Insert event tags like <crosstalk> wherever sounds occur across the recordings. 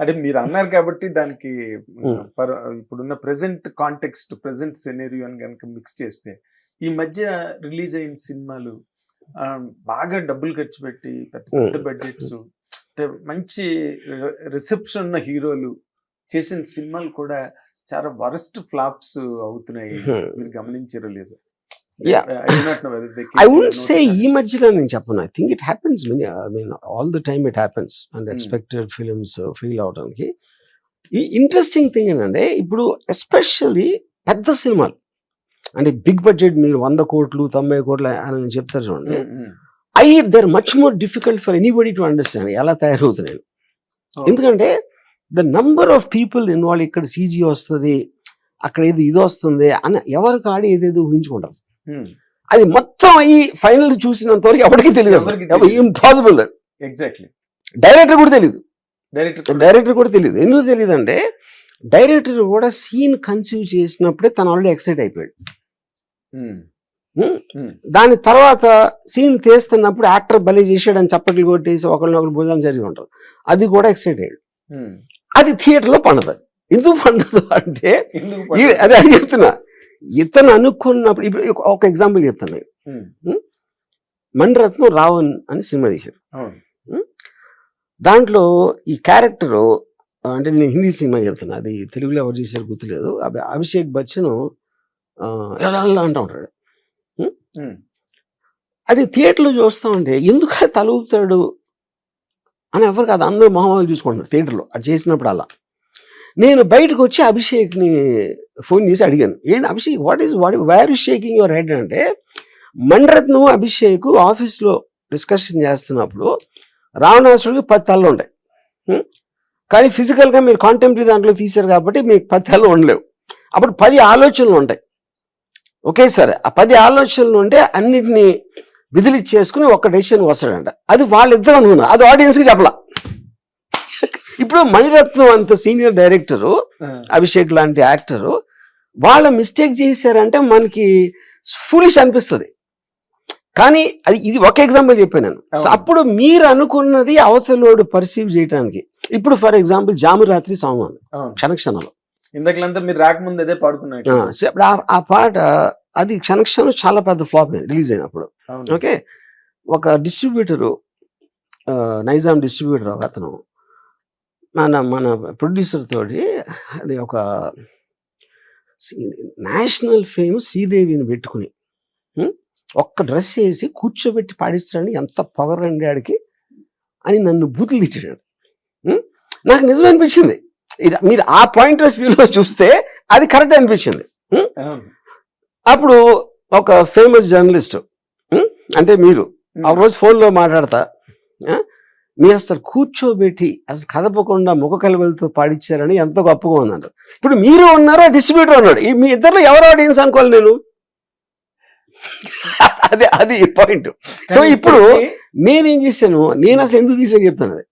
అంటే మీరు అన్నారు కాబట్టి దానికి Hmm. ఇప్పుడున్న ప్రెసెంట్ కాంటెక్స్ట్ ప్రెసెంట్ సెనేరియో అని కనుక మిక్స్ చేస్తే ఈ మధ్య రిలీజ్ అయిన సినిమాలు బాగా డబ్బులు ఖర్చు పెట్టి పెద్ద పెద్ద Hmm. బడ్జెట్స్ అంటే మంచి రిసెప్షన్ ఉన్న హీరోలు చేసిన సినిమాలు కూడా చాలా వరస్ట్ ఫ్లాప్స్ అవుతున్నాయి Hmm. మీరు గమనించారో లేదు Yeah. ఐ వుడ్ సే ఈ మధ్యలో నేను చెప్పను. I think it happens many I mean all the time it happens and. Expected films feel అవడానికి. ఈ ఇంట్రెస్టింగ్ థింగ్ ఏంటంటే ఇప్పుడు ఎస్పెషల్లీ పెద్ద సినిమాలు అంటే బిగ్ బడ్జెట్ మీరు వంద కోట్లు తొంభై కోట్లు అని చెప్తారు చూడండి. Either much more difficult for anybody to understand ఎలా తయారవుతున్నాయి. ఎందుకంటే the number of people involve ఇక్కడ సీజీ వస్తుంది అక్కడ ఏదో ఇది వస్తుంది అని ఎవరికి ఆడి ఏదేదో ఊహించుకుంటారు అది మొత్తం అయ్యి ఫైనల్ చూసినంత వరకు ఎవరికి తెలియదు. ఇంపాసిబుల్ ఎగ్జాక్ట్లీ డైరెక్టర్ కూడా తెలియదు డైరెక్టర్ డైరెక్టర్ కూడా తెలియదు ఎందుకు తెలియదు అంటే డైరెక్టర్ కూడా సీన్ కన్సీవ్ చేసినప్పుడే తను ఆల్రెడీ ఎక్సైట్ అయిపోయాడు. Hmm? దాని తర్వాత సీన్ తీస్తున్నప్పుడు యాక్టర్ బలి చేసాడని చప్పట్లు కొట్టేసి ఒకరినొకరు భుజాలు జరిగి ఉంటారు. అది కూడా ఎక్సైట్ అయ్యాడు. అది థియేటర్లో పండదు. ఎందుకు పండదు అంటే <laughs> ఈ- అదే అది చెప్తున్నా. ఇతను అనుకున్నప్పుడు ఇప్పుడు ఒక- ఎగ్జాంపుల్ చెప్తాను. మణిరత్నం రావణ్ అని సినిమా తీశారు దాంట్లో ఈ క్యారెక్టర్ అంటే నేను హిందీ సినిమా చెప్తున్నా అది తెలుగులో ఎవరు చేశారు గుర్తులేదు. అభి- అభిషేక్ బచ్చన్ ఎలా అంటూ ఉంటాడు. అది థియేటర్లో చూస్తా ఉంటే ఎందుకు అలా తల ఊపుతాడు అని ఎవరు కాదు అందరూ మొహమ్మలు చూసుకుంటున్నారు థియేటర్లో అది చేసినప్పుడు అలా. నేను బయటకు వచ్చి అభిషేక్ని ఫోన్ చేసి అడిగాను. ఏంటి Abhishek what is what where is shaking your head అంటే మణిరత్నం అభిషేక్ ఆఫీస్లో డిస్కషన్ చేస్తున్నప్పుడు రావణాసుడికి పది తలలు ఉంటాయి కానీ ఫిజికల్గా మీరు కాంటెంపరీ దాంట్లో తీశారు కాబట్టి మీకు పది తలలు ఉండలేవు. అప్పుడు పది ఆలోచనలు ఉంటాయి. ఒకేసారి ఆ పది ఆలోచనలు ఉంటే అన్నిటినీ విధులిచ్చేసుకుని ఒక డెసిషన్ వస్తాడంట. అది వాళ్ళిద్దరూ అనుకున్నారు. అది ఆడియన్స్కి చెప్పలా. ఇప్పుడు మణిరత్నం అంత సీనియర్ డైరెక్టరు అభిషేక్ లాంటి యాక్టరు వాళ్ళ మిస్టేక్ చేశారంటే మనకి ఫులిష్ అనిపిస్తుంది. కానీ అది ఇది ఒక ఎగ్జాంపుల్ చెప్పాను. అప్పుడు మీరు అనుకున్నది అవతలోడు పర్సీవ్ చేయడానికి ఇప్పుడు ఫర్ ఎగ్జాంపుల్ జాము రాత్రి సాంగ్ ఉంది అవును. క్షణక్షణలో. ఇందాకలంతా మీరు రాకముందు అదే పాడుకున్నారు ఆ, పాట అది క్షణక్షణం చాలా పెద్ద ఫ్లాప్ రిలీజ్ అయినప్పుడు. ఓకే? ఒక డిస్ట్రిబ్యూటరు నైజాం డిస్ట్రిబ్యూటర్ ఒక అతను మన మన ప్రొడ్యూసర్ తోటి అది ఒక నేషనల్ ఫేమ్ శ్రీదేవిని పెట్టుకుని? ఒక్క డ్రెస్ వేసి కూర్చోబెట్టి పాడిస్తాడని ఎంత పొగరండి ఆడికి అని నన్ను బూతులు తిట్టాడు? నాకు నిజం అనిపించింది ఇది మీరు ఆ పాయింట్ ఆఫ్ వ్యూలో చూస్తే అది కరెక్ట్ అనిపించింది అప్పుడు ఒక ఫేమస్ జర్నలిస్ట్ అంటే మీరు ఆ రోజు ఫోన్లో మాట్లాడతా మీరు అసలు కూర్చోబెట్టి అసలు కదపకుండా ముఖ కలవలతో పాడిచ్చారని ఎంతో గొప్పగా ఉందంట. ఇప్పుడు మీరు ఉన్నారు డిస్ట్రిబ్యూటర్ ఉన్నాడు. మీ ఇద్దరు ఎవరు ఆడియన్స్ అనుకోవాలి నేను? అదే అది పాయింట్. సో ఇప్పుడు నేనేం చేశాను? నేను అసలు ఎందుకు తీసాను చెప్తాను అది.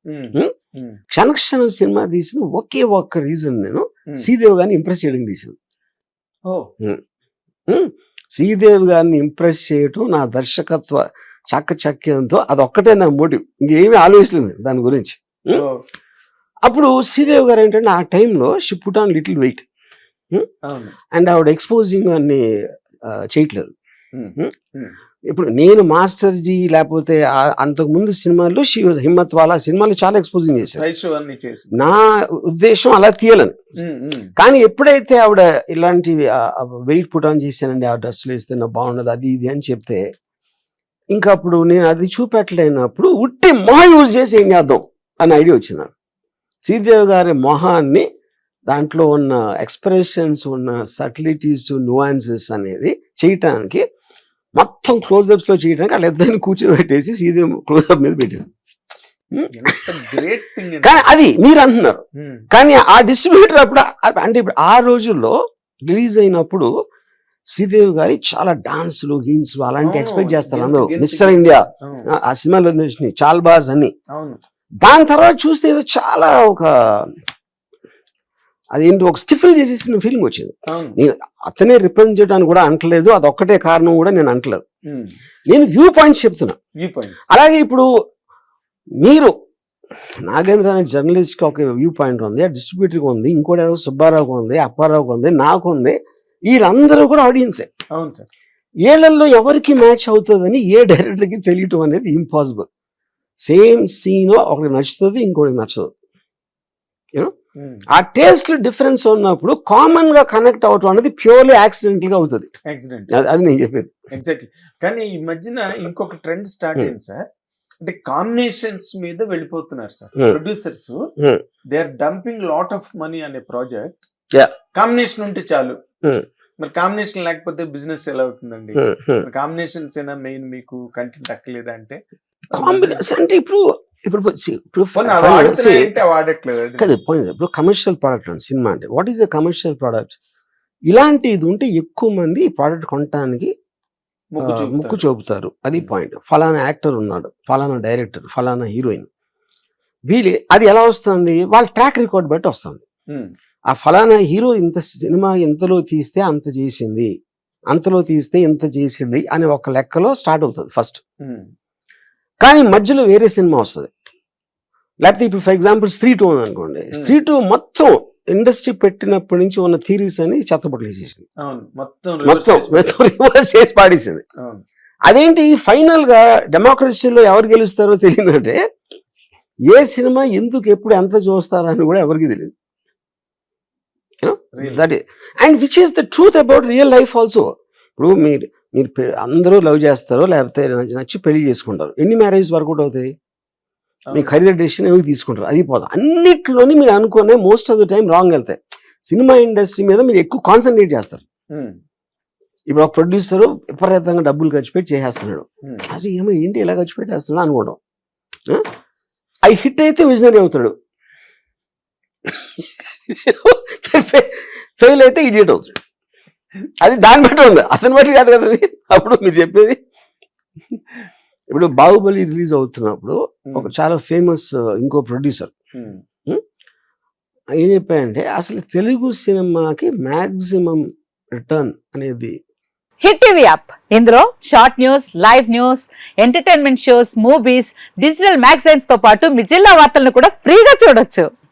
క్షణక్షణం సినిమా తీసిన ఒకే ఒక్క రీజన్ నేను. శ్రీదేవి గారిని ఇంప్రెస్ చేయడానికి తీసాను శ్రీదేవి గారిని ఇంప్రెస్ చేయటం నా దర్శకత్వ చాకచక్యంతో అదొక్కటే నా మోటివ్ ఇంకేమీ ఆలోచించలేదు దాని గురించి. అప్పుడు శ్రీదేవి గారు ఏంటంటే ఆ టైంలో she put on little weight. And ఆవిడ ఎక్స్పోజింగ్ అన్ని చేయట్లేదు. ఇప్పుడు నేను మాస్టర్ జీ లేకపోతే ఆ- అంతకు ముందు సినిమాల్లో షీ హిమ్మత్ వాళ్ళ సినిమాలు చాలా ఎక్స్పోజింగ్ చేశారు నా ఉద్దేశం అలా తీయాలని. కానీ ఎప్పుడైతే ఆవిడ ఇలాంటివి వెయిట్ పుట్ ఆన్ చేశానండి ఆ డ్రెస్సులు వేస్తే నా బాగున్నది అది ఇది అని చెప్తే ఇంకా అప్పుడు నేను అది చూపెట్టలేనప్పుడు ఉట్టి మొహ యూజ్ చేసి ఏం చేద్దాం అని ఐడియా వచ్చింది శ్రీదేవి గారి మొహాన్ని దాంట్లో ఉన్న ఎక్స్ప్రెషన్స్ ఉన్న సటిలిటీస్ నువాన్సెస్ అనేది చేయటానికి మొత్తం క్లోజప్స్లో చేయడానికి వాళ్ళిద్దరిని కూర్చోబెట్టేసి శ్రీదేవి క్లోజప్ మీద పెట్టాను ఎంత గ్రేట్ థింగ్ కానీ అది మీరు అంటున్నారు. కానీ ఆ డిస్ట్రిబ్యూటర్ అప్పుడు అంటే ఇప్పుడు ఆ రోజుల్లో రిలీజ్ అయినప్పుడు శ్రీదేవి గారి చాలా డాన్స్లు గీన్స్లు అలాంటి ఎక్స్పెక్ట్ చేస్తారు అందరూ. మిస్టర్ ఇండియా ఆ- సినిమాలో వచ్చినాయి చాల్ బాజ్ అని దాని తర్వాత చూస్తే ఏదో చాలా ఒక అదేంటి ఒక స్టిఫిల్ చేసేసిన ఫీలింగ్ వచ్చింది. నేను అతనే రిప్రజెంట్ చేయడానికి కూడా అంటలేదు అది ఒక్కటే కారణం కూడా నేను అంటలేదు నేను వ్యూ పాయింట్స్ చెప్తున్నా. అలాగే ఇప్పుడు మీరు నాగేంద్ర అనే జర్నలిస్ట్కి ఒక వ్యూ పాయింట్ ఉంది డిస్ట్రిబ్యూటర్కి ఉంది ఇంకోటి ఎవరో సుబ్బారావుకి ఉంది అప్పారావుకి ఉంది నాకు ఉంది. వీళ్ళందరూ కూడా ఆడియన్సే అవును సార్. ఏళ్ళలో ఎవరికి మ్యాచ్ అవుతుందని ఏ డైరెక్టర్కి తెలియటం అనేది ఇంపాసిబుల్ సేమ్ సీన్ ఒకరికి నచ్చుతుంది ఇంకోటికి నచ్చదు. ఆ టేస్ట్ డిఫరెన్స్ ఉన్నప్పుడు కామన్గా కనెక్ట్ అవటం అనేది ప్యూర్లీ యాక్సిడెంటల్గా అవుతుంది. యాక్సిడెంట్ అది- నేను చెప్పేది. ఎగ్జాక్ట్లీ కానీ ఈ మధ్యన ఇంకొక ట్రెండ్ స్టార్ట్ Hmm. అయింది సార్. అంటే కాంబినేషన్స్ మీద వెళ్ళిపోతున్నారు sir. Hmm. Producers Hmm. They are dumping lot of money అనే ప్రాజెక్ట్. కాంబినేషన్ ఉంటే చాలు. Hmm. మరి కాంబినేషన్ లేకపోతే బిజినెస్ ఎలా అవుతుందండి? కాంబినేషన్స్ అయినా మెయిన్ మీకు కంటెంట్ అక్కలేదా అంటే? కాంబినేషన్ అంటే ఇప్పుడు ఇప్పుడు. కాదు కమర్షియల్ ప్రోడక్ట్ అండి సినిమా అంటే. What is the commercial product ఇలాంటి ఇది ఉంటే ఎక్కువ మంది ఈ ప్రోడక్ట్ కొనడానికి ముక్కు చూపుతారు. అది పాయింట్ ఫలానా యాక్టర్ ఉన్నాడు ఫలానా డైరెక్టర్ ఫలానా హీరోయిన్ వీళ్ళు అది ఎలా వస్తుంది? వాళ్ళ ట్రాక్ రికార్డ్ బట్టి వస్తుంది. ఆ ఫలానా హీరో ఇంత సినిమా ఎంతలో తీస్తే అంత చేసింది? అంతలో తీస్తే ఇంత చేసింది? అనే ఒక లెక్కలో స్టార్ట్ అవుతుంది ఫస్ట్. కానీ మధ్యలో వేరే సినిమా వస్తుంది. లేకపోతే ఇప్పుడు ఫర్ ఎగ్జాంపుల్ స్త్రీ టూ ఉంది అనుకోండి. స్త్రీ టూ మొత్తం ఇండస్ట్రీ పెట్టినప్పటి నుంచి ఉన్న థీరీస్ అని చెత్తపట్లు చేసింది మొత్తం మొత్తం చేసి రివర్స్ పాడేసింది. అదేంటి? ఫైనల్గా డెమోక్రసీలో ఎవరు గెలుస్తారో తెలియదంటే ఏ సినిమా ఎందుకు ఎప్పుడు ఎంత చూస్తారో అని కూడా ఎవరికి తెలియదు. That and which is the truth about real life also ఇప్పుడు మీరు మీరు అందరూ లవ్ చేస్తారో లేకపోతే నచ్చి- పెళ్ళి చేసుకుంటారు. ఎన్ని మ్యారేజ్ వర్కౌట్ అవుతాయి? మీ. కెరీర్ డెసిషన్ ఏమి తీసుకుంటారు? అది పోదు. అన్నిట్లోని మీరు అనుకునే most of the time wrong వెళ్తాయి. సినిమా ఇండస్ట్రీ మీద మీరు ఎక్కువ కాన్సన్ట్రేట్ చేస్తారు. ఇప్పుడు ఒక ప్రొడ్యూసర్ విపరీతంగా డబ్బులు ఖర్చు పెట్టి చేసేస్తున్నాడు. అసలు ఏమో ఏంటి ఇలా ఖర్చు పెట్టేస్తున్నాడు అనుకోవడం. అవి హిట్ అయితే విజనరీ అవుతాడు. ఫెయిల్ అయితే ఇడియట్ అవుతాడు. అది దాన్ని బట్టి ఉంది. అతని బట్టి కాదు కదా అది. అప్పుడు మీరు చెప్పేది. ఇప్పుడు బాహుబలి రిలీజ్ అవుతున్నప్పుడు. ఒక చాలా ఫేమస్ ఇంకో ప్రొడ్యూసర్. ఏం చెప్పాయంటే అసలు తెలుగు సినిమాకి మ్యాక్సిమం రిటర్న్ అనేది హిట్ టీవీ యాప్. ఇందులో short news live news entertainment shows movies digital మ్యాగజైన్స్తో పాటు మీ జిల్లా వార్తలను కూడా ఫ్రీగా చూడొచ్చు.